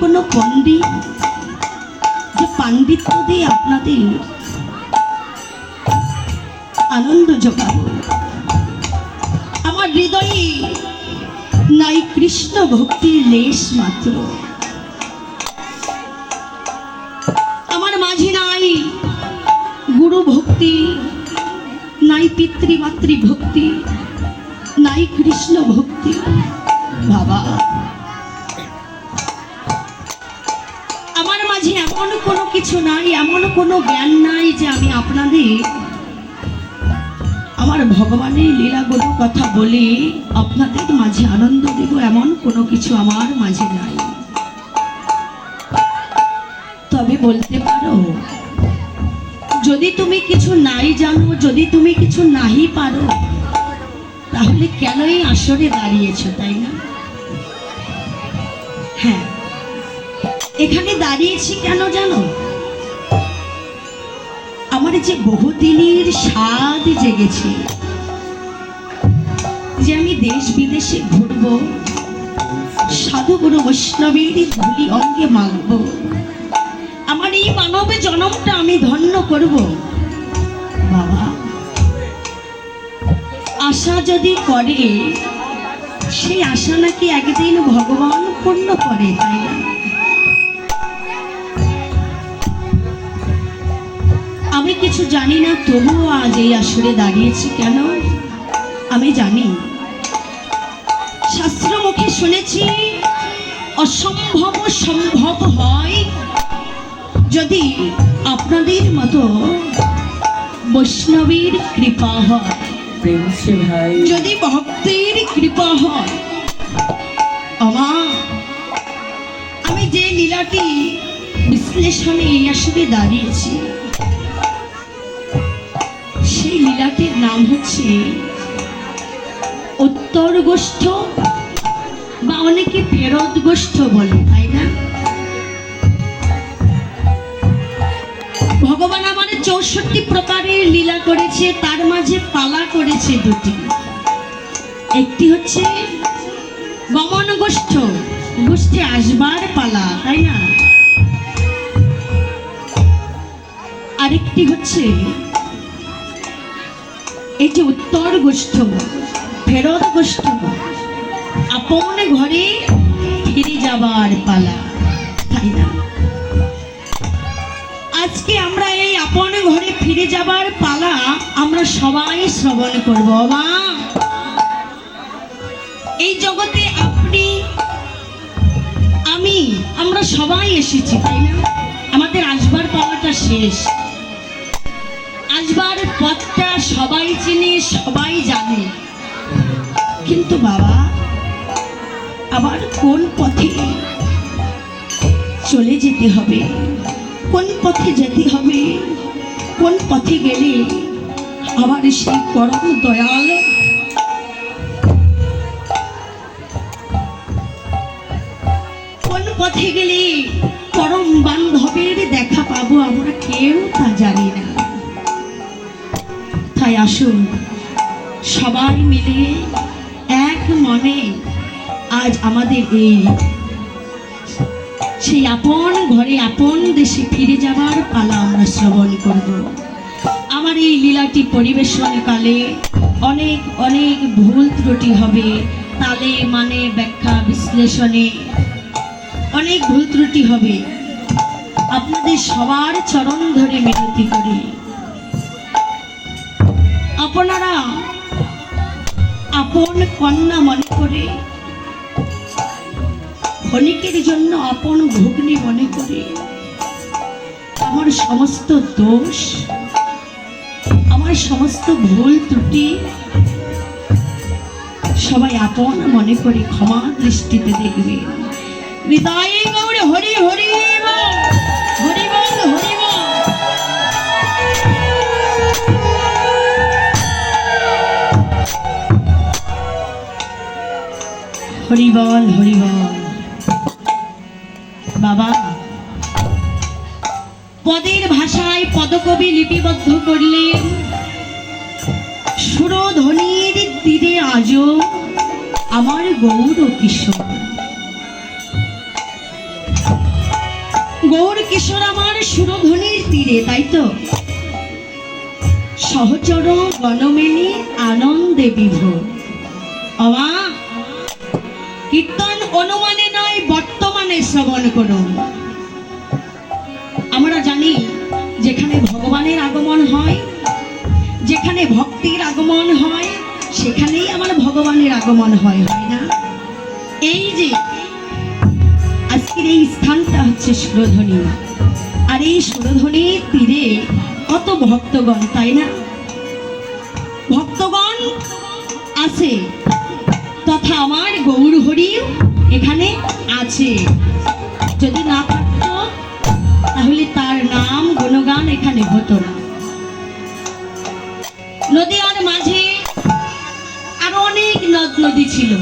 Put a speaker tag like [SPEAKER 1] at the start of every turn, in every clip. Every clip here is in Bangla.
[SPEAKER 1] কোনো পণ্ডিত যে পাণ্ডিত্য দিয়ে আপনাদের আনন্দ যোগাবো আমার হৃদয়ে নাই কৃষ্ণ ভক্তির লেশ মাত্র। আমার মাঝে নাই গুরু ভক্তি, নাই পিতৃমাতৃ ভক্তি, নাই কৃষ্ণ ভক্তি। বাবা। এমন কোনো কিছু নাই, এমন কোনো জ্ঞান নাই যে আমি আপনাদের আমার ভগবানের লীলাগুলো কথা বলে। আপনাদের মাঝে আনন্দ দেব, এমন কোনো কিছু আমার মাঝে নাই। তবে বলতে পারো, যদি তুমি কিছু নাই জানো, যদি তুমি কিছু নাহি পারো, তাহলে কেনই আসরে দাঁড়িয়েছো, তাই না? হ্যাঁ এখানে দাঁড়িয়েছি কেন জানো? আমার যে বহুদিনের স্বাদ জেগেছে, যে আমি দেশ বিদেশে ঘুরব, সাধুগুরু বৈষ্ণবের ধুলি অঙ্গে মাখব, আমার এই মানবে জনমটা আমি ধন্য করব। বাবা, আশা যদি করে, সেই আশা নাকি একদিন ভগবান পূর্ণ করে, তাই না? আমি কিছু জানি না তবুও আজ এই আসরে দাঁড়িয়েছি কেন? আমি জানি। শাস্ত্র মুখে শুনেছি অসম্ভব সম্ভব হয় যদি আপনাদের মতো বৈষ্ণবীর কৃপা হয়। যদি ভক্তের কৃপা হয়। আমার আমি যে লীলাটি বিশ্লেষণে এই আসরে দাঁড়িয়েছি সেই লীলাটির নাম হচ্ছে উত্তর গোষ্ঠ বা অনেকে ফেরত গোষ্ঠ বলে, তাই না? ভগবান আমার চৌষট্টি প্রকারের লীলা করেছে, তার মাঝে পালা করেছে দুটি। একটি হচ্ছে গমন গোষ্ঠ গোষ্ঠে আসবার পালা, তাই না? আরেকটি হচ্ছে যে উত্তর গোষ্ঠ ফেরত গোষ্ঠ আপন ঘরে ফিরে যাবার পালা। আজকে আমরা এই আপন ঘরে ফিরে যাবার পালা আমরা সবাই শ্রবণ করব, মা। এই জগতে আপনি, আমি, আমরা সবাই এসেছি, তাই না? আমাদের আসবার পালাটা শেষ। আসবার পথটা সবাই চিনি, সবাই জানে। কিন্তু বাবা, আবার কোন পথে চলে যেতে হবে? কোন পথে যেতে হবে? কোন পথে গেলে আবার সেই পরম দয়াল কোন পথে গেলে পরম বান্ধবের দেখা পাবো আমরা কেউ তা জানি না। তাই আসুন। সবাই মিলে এক মনে আজ আমাদের এই সেই আপন ঘরে আপন দেশে ফিরে যাবার পালা আমরা শ্রবণ করব। আমার এই লীলাটি পরিবেশনকালে অনেক অনেক ভুল ত্রুটি হবে তালে মানে ব্যাখ্যা বিশ্লেষণে অনেক ভুল ত্রুটি হবে। আপনাদের সবার চরণ ধরে মিনতি করি। আপনারা আপন কন্যা আমার সমস্ত দোষ, আমার সমস্ত ভুল ত্রুটি সবাই আপন মনে করে ক্ষমা দৃষ্টিতে দেখবে। হৃদয়ে হরি হরি। হরি বল হরি বল বাবা, পদের ভাষায় পদকবি লিপিবদ্ধ করলেন। সুরধ্বনির তীরে আজও আমার গৌর কিশোর। গৌর কিশোর আমার সুরধ্বনির তীরে, তাই তো? সহচর গণমেনি আনন্দে বিভোর। অমা কীর্তন অনুমানে নয়, বর্তমানে শ্রবণ করুন। আমরা জানি যেখানে ভগবানের আগমন হয়, যেখানে ভক্তির আগমন হয়, সেখানেই আমার ভগবানের আগমন হয় হয় না? এই যে আজকের এই স্থানটা হচ্ছে সুরধ্বনি। আর এই সুরধ্বনির তীরে কত ভক্তগণ, তাই না? ভক্তগণ আছে। তথা আমার গৌর হরিও এখানে আছে। যদি না থাকতো, তাহলে তার নাম, গুণগান এখানে হতো না। নদীর মাঝে আরও অনেক নদ, নদী ছিল।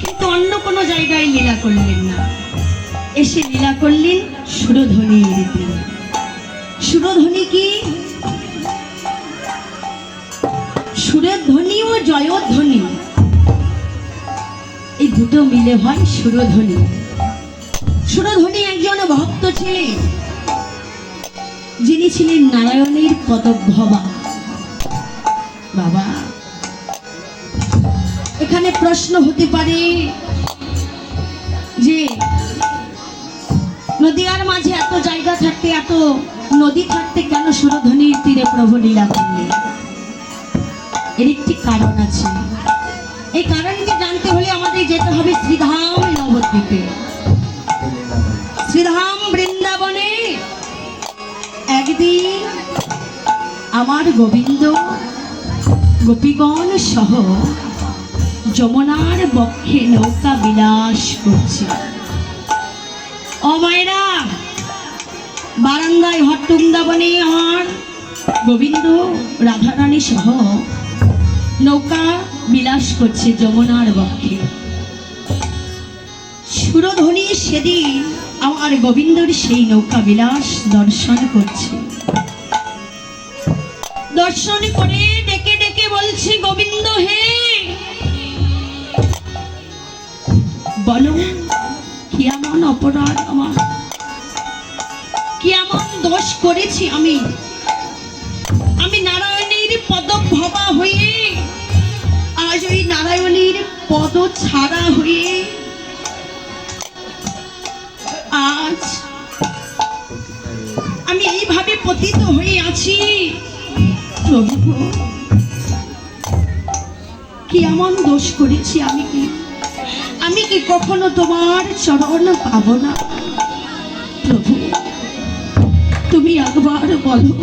[SPEAKER 1] কিন্তু অন্য কোনো জায়গায় লীলা করলেন না। এসে লীলা করলেন সুরধ্বনির তীরে সুরধ্বনি কি? সুরের ধ্বনি ও জয়ধ্বনি। এই দুটো মিলে হয় সুরধ্বনি। সুরধ্বনি একজন ভক্ত ছিলেন। যিনি ছিলেন নারায়ণের পদভবা। বাবা, এখানে প্রশ্ন হতে পারে যে, নদীয়ার মাঝে এত জায়গা থাকতে, এত নদী থাকতে কেন সুরধ্বনির তীরে প্রভু লীলা করলেন? এর একটি কারণ আছে। এই কারণকে জানতে হলে আমাদের যেতে হবে শ্রীধাম নবদ্বীপে। শ্রীধাম বৃন্দাবনে একদিন আমার গোবিন্দ, গোপীগণ সহ যমুনার বক্ষে নৌকা বিলাস করছে। ও মায়েরা, বারান্দায় হট্টুন্দাবনে আমার গোবিন্দ, রাধারানী সহ নৌকা বিলাস করছে যমুনার বক্ষে। সুরধ্বনি সেদিন আমার গোবিন্দর সেই নৌকা বিলাস দর্শন করছে। দর্শন করে ডেকে ডেকে বলছে, গোবিন্দ হে! বলো, কি এমন অপরাধ আমার? কি এমন দোষ করেছি আমি? আমি নারায়ণের হয়ে আজ ওই নারায়ণের পদ ছাড়া হয়ে আজ আমি এইভাবে পতিত হয়ে আছি। প্রভু, কি এমন দোষ করেছি আমি কি? আমি কি কখনো তোমার চরণ পাব না? প্রভু, তুমি একবার বলো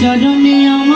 [SPEAKER 1] চরণে
[SPEAKER 2] আমার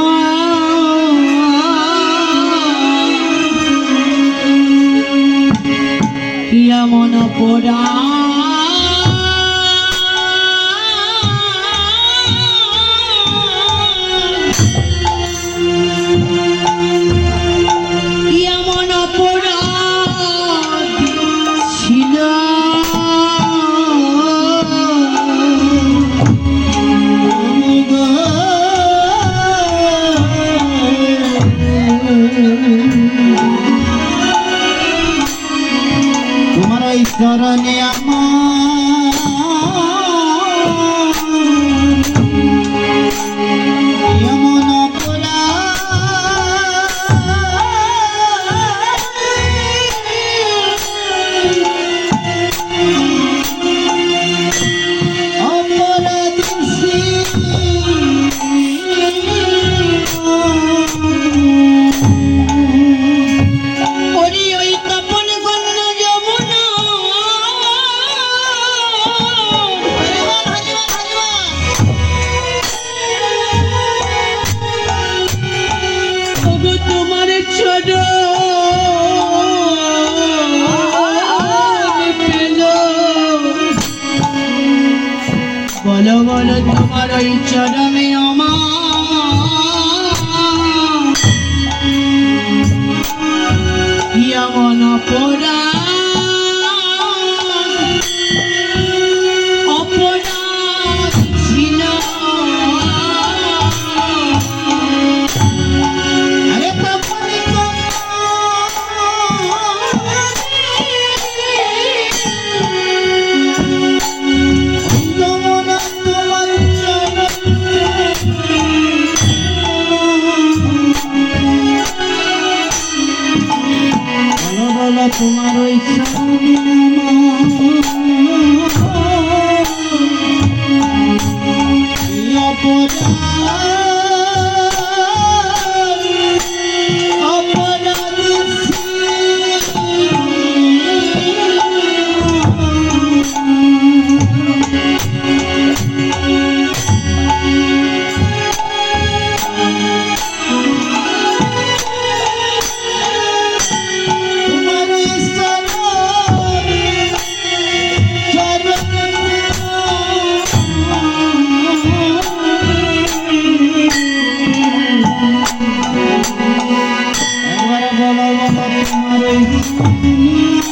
[SPEAKER 2] Thank you.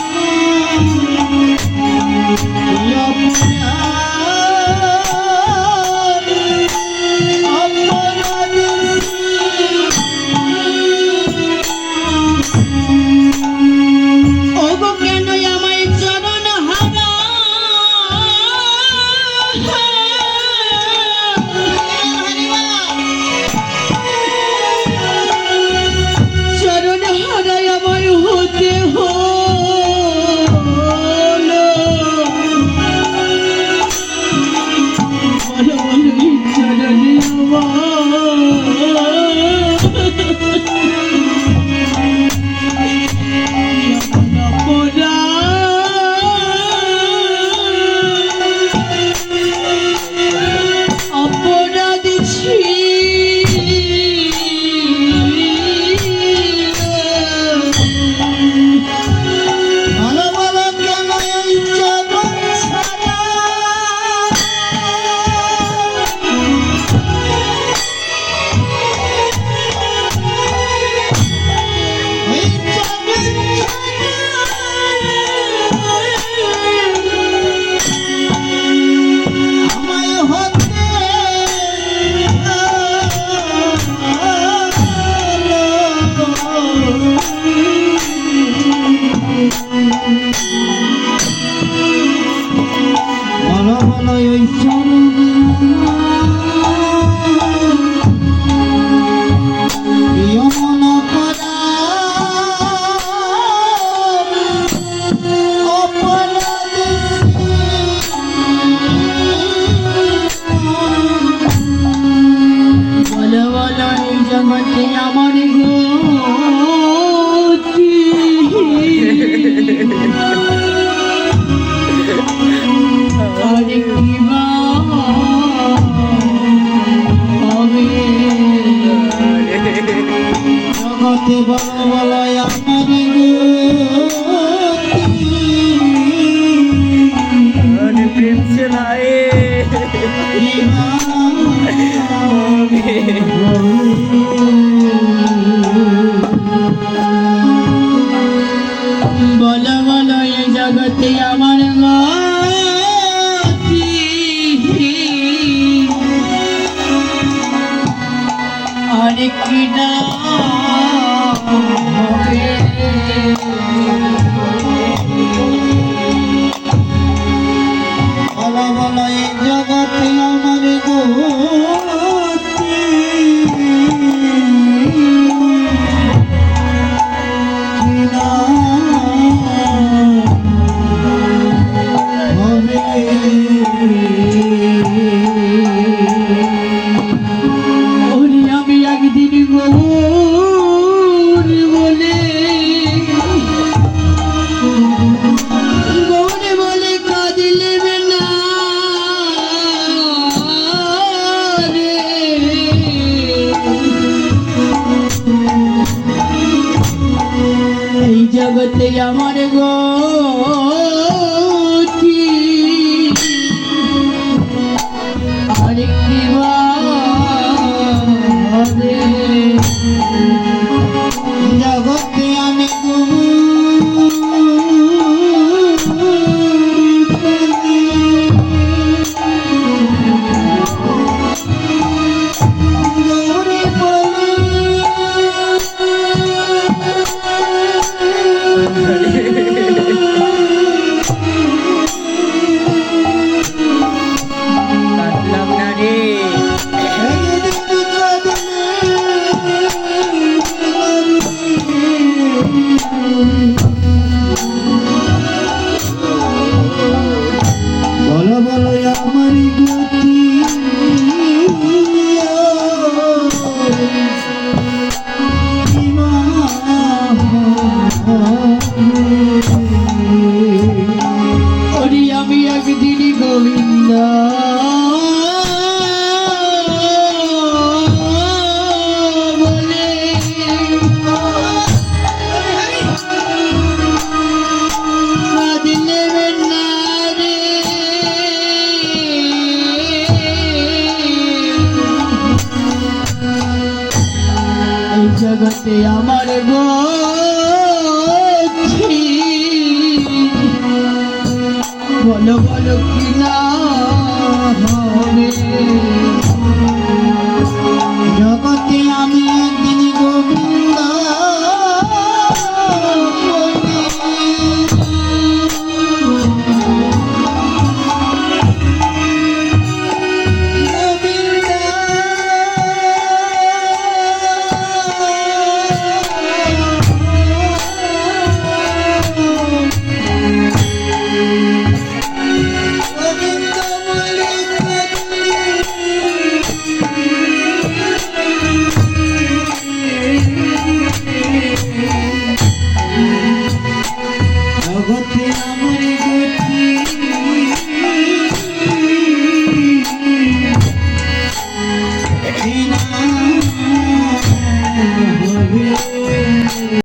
[SPEAKER 2] Hey. আরেকটি